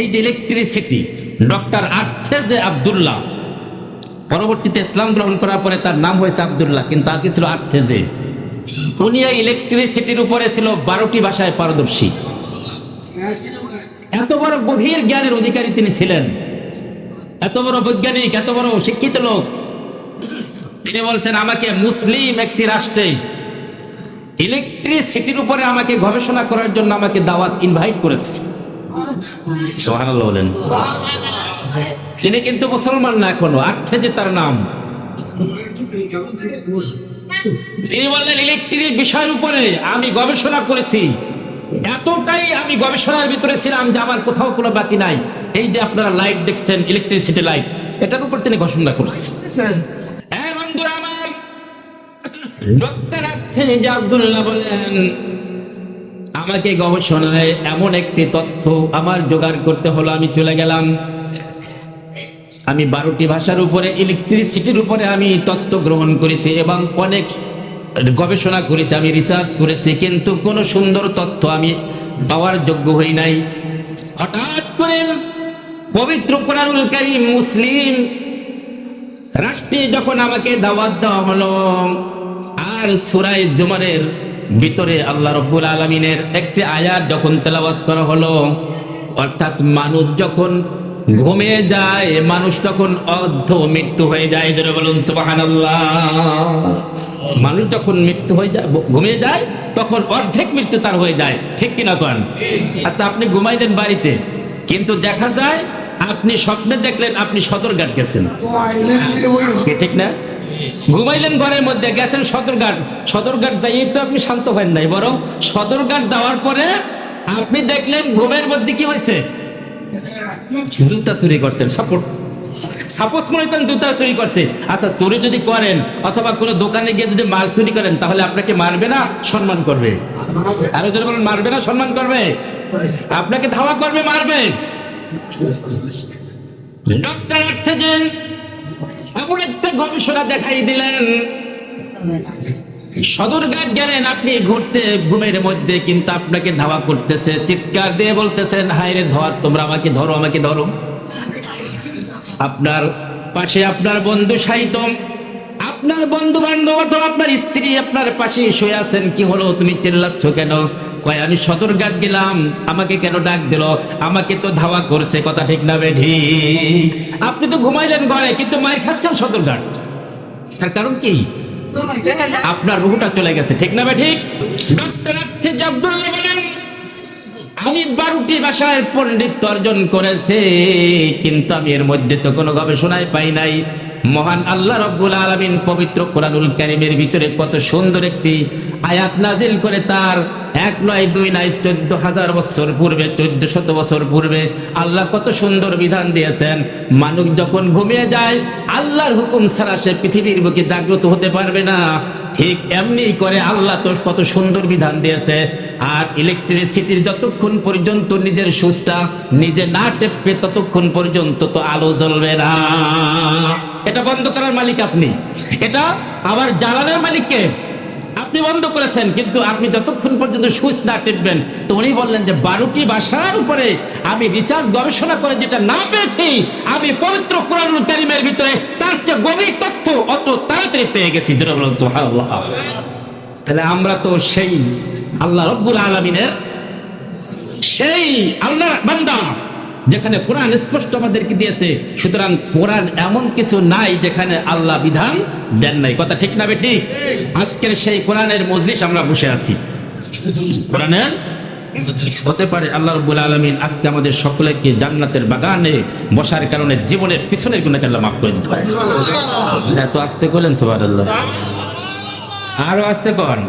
এই যে electricity doctor আর্থেজে Abdullah পরবর্তীতে ইসলাম গ্রহণ করার পরে তার নাম হয়েছে আবদুল্লাহ, কিন্তু আগে ছিল আর্থেজে উনি ইলেকট্রিসিটির উপরে ছিল বারোটি ভাষায় পারদর্শী। এত বড় গভীর জ্ঞানের অধিকারী তিনি ছিলেন। এত বড় বৈজ্ঞানিক, এত বড় শিক্ষিত লোক। তিনি বলছেন, আমাকে মুসলিম একটি রাষ্ট্রে ইলেকট্রিসিটির উপরে আমাকে গবেষণা করার জন্য আমাকে দাওয়াত ইনভাইট করেছে। বলেন। তিনি কিন্তু মুসলমান না এখনও আর্থে যে তার নাম। তিনি বললেন, ইলেকট্রিক বিষয়ের উপরে আমি গবেষণা করেছি। এতটাই আমি গবেষণার ভিতরে ছিলাম যে আমার কোথাও কোনো বাকি নাই। এই যে আপনারা লাইট দেখছেন, ইলেকট্রিসিটি লাইট, এটার উপর তিনি ঘোষণা করছেন। হ্যাঁ বন্ধুরা আমার ডক্টর আব্দুল্লাহ বলেন আমাকে গবেষণায় এমন একটি তথ্য আমার জোগাড় করতে হলো, আমি চলে গেলাম। আমি বারোটি ভাষার উপরে ইলেকট্রিসিটির উপরে আমি তত্ত্ব গ্রহণ করেছি এবং অনেক গবেষণা করেছি, আমি রিসার্চ করেছি, কিন্তু কোনো সুন্দর তথ্য আমি পাওয়ার যোগ্য হই নাই। হঠাৎ করে পবিত্র কোরআনুল মুসলিম রাষ্ট্রে যখন আমাকে দাওয়াত দেওয়া হলো, আর সুরাই জুমারের ভিতরে আল্লাহ রব্বুল আলমিনের একটি আয়াত যখন তেলাওয়াত করা হলো অর্থাৎ মানুষ যখন ঘুমিয়ে যায় মানুষ তখন অর্ধ মৃত্যু হয়ে যায়। ধরে বলুন সুবাহান মানুষ যখন মৃত্যু হয়ে যায় ঘুমিয়ে যায় তখন অর্ধেক মৃত্যু তার হয়ে যায়। ঠিক কিনা কন? আচ্ছা আপনি ঘুমাইলেন বাড়িতে কিন্তু দেখা যায় আপনি স্বপ্নে দেখলেন আপনি সদরঘাট গেছেন। ঠিক না? ঘুমাইলেন ঘরের মধ্যে, গেছেন সদরঘাট। সদরঘাট যাইয়ে তো আপনি শান্ত হন নাই, বরং সদরঘাট যাওয়ার পরে আপনি দেখলেন ঘুমের মধ্যে কি হয়েছে? জুতা চুরি করছেন সাপোর্ট সাপোজ মনে করেন জুতা চুরি করছে। আচ্ছা চুরি যদি করেন, অথবা কোনো দোকানে গিয়ে যদি মাল চুরি করেন, তাহলে আপনাকে মারবে না, সম্মান করবে? আরও যদি বলেন, মারবে না, সম্মান করবে? আপনাকে ধাওয়া করবে, মারবে? ডক্টর আর্থেজেন এমন একটা গবেষণা দেখাই দিলেন। সদরঘাট গেলেন আপনি ঘুরতে, ঘুমের মধ্যে কিন্তু আপনাকে ধাওয়া করতেছে, চিৎকার দিয়ে বলতেছেন হায়রে ধর তোমরা আমাকে ধরো আমাকে ধরো। আপনার পাশে আপনার বন্ধু সাহিতম আপনার বন্ধু বান্ধব অথবা আপনার স্ত্রী আপনার পাশে শুয়ে আছেন, কি হলো, তুমি চিল্লাচ্ছ কেন? কয়, আমি সদরঘাট গেলাম, আমাকে কেন ডাক দিল? আমাকে তো ধাওয়া করছে, কথা ঠিক না বেঠি আপনি তো ঘুমাইলেন ঘরে, কিন্তু মায়ের খাচ্ছেন সদরঘাট তার কারণ কি? আপনার রুহুটা চলে গেছে, ঠিক না ঠিক? আমি বারোটি ভাষায় পণ্ডিত অর্জন করেছে, কিন্তু আমি এর মধ্যে তো কোনো গবেষণায় পাই নাই। মহান আল্লাহ রব্বুল আলমিন পবিত্র কোরআনুল কারিমের ভিতরে কত সুন্দর একটি আয়াত নাজিল করে তার এক নয়, দুই নয়, চোদ্দ হাজার বছর পূর্বে, চোদ্দ শত বছর পূর্বে আল্লাহ কত সুন্দর বিধান দিয়েছেন। মানুষ যখন ঘুমিয়ে যায়, আল্লাহর হুকুম ছাড়া সে পৃথিবীর বুকে জাগ্রত হতে পারবে না। ঠিক এমনি করে আল্লাহ তো কত সুন্দর বিধান দিয়েছে। আর ইলেকট্রিসিটির যতক্ষণ পর্যন্ত নিজের সুচটা নিজে না টেপবে ততক্ষণ পর্যন্ত তো আলো জ্বলবে না। এটা বন্ধ করার মালিক আপনি। এটা আবার জ্বালানোর মালিককে আপনি বন্ধ করেছেন, কিন্তু আপনি যতক্ষণ পর্যন্ত সুইচ না টিপবেন, তো উনি বললেন যে বারোটি ভাষার উপরে আমি রিসার্চ গবেষণা করে যেটা না পেয়েছি, আমি পবিত্র কোরআনুল কারিমের ভিতরে তার চেয়ে গভীর তথ্য অত তাড়াতাড়ি পেয়ে গেছি। তাহলে আমরা তো সেই আল্লাহ রব্বুল আলমিনের সেই আল্লাহ বান্দা। যেখানে কোরআন স্পষ্ট আমাদেরকে দিয়েছে, সুতরাং কোরআন এমন কিছু নাই যেখানে আল্লাহ বিধান দেন নাই। কথা ঠিক না ঠিক আজকের সেই কোরআনের মজলিস আমরা বসে আছি। কোরআনের হতে পারে আল্লাহ রব্বুল আলমিন আজকে আমাদের সকলকে জান্নাতের বাগানে বসার কারণে জীবনের পিছনের গুণাকে আল্লাহ মাফ করে দিতে পারে। এত আসতে করলেন সোহার আল্লাহ আরও আসতে কন